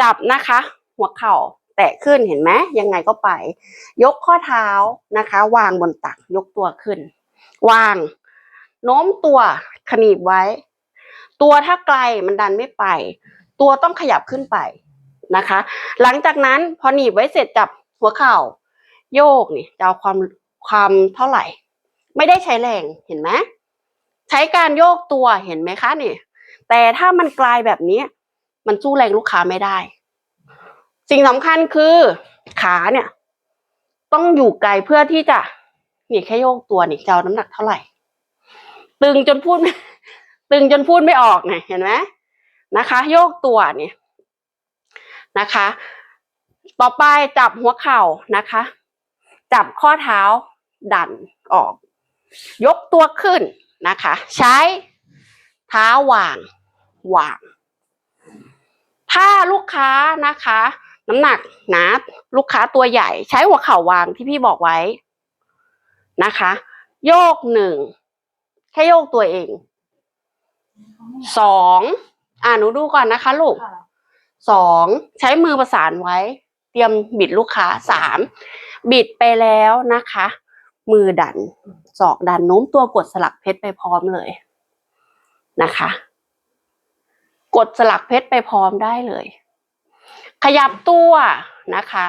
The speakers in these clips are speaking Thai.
จับนะคะ หัวเข่าแตะขึ้นเห็นไหมยังไงก็ไป ยกข้อเท้านะคะ วางบนตักยกตัวขึ้น วาง โน้มตัวขนีบไว้ ตัวถ้าไกลมันดันไม่ไป ตัวต้องขยับขึ้นไปนะคะ หลังจากนั้นพอหนีบไว้เสร็จจับหัวเข่า โยกนี่จะเอาความความเท่าไหร่ ไม่ได้ใช้แรงเห็นไหมใช้การโยกตัวเห็นไหมคะนี่ แต่ถ้ามันกลายแบบนี้ มันสู้แรงลูกค้าไม่ได้ สิ่งสำคัญคือขาเนี่ย ต้องอยู่ไกลเพื่อที่จะนี่แค่โยกตัวนี่จะเอาน้ำหนักเท่าไหร่ ตึงจนพูดไม่ตึงจนพูดไม่ออกเนี่ยเห็นไหมนะคะ โยกตัวเนี่ยนะคะ ต่อไปจับหัวเข่านะคะ จับข้อเท้าดันออก ยกตัวขึ้นนะคะ ใช้เท้าวางวาง ถ้าลูกค้านะคะ น้ำหนักหนาลูกค้าตัวใหญ่ ใช้หัวเข่าวางที่พี่บอกไว้นะคะ โยกหนึ่งแค่โยกตัวเองสองอ่าหนูดูก่อนนะคะลูกสองใช้มือประสานไว้ เตรียมบิดลูกค้าสามบิดไปแล้วนะคะ มือดันศอกดันโน้มตัวกดสลักเพชรไปพร้อมเลยนะคะ ดสลักเพชรไปพร้อมได้เลย ขยับตัวนะคะ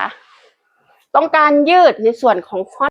ต้องการยืดในส่วนของข้อ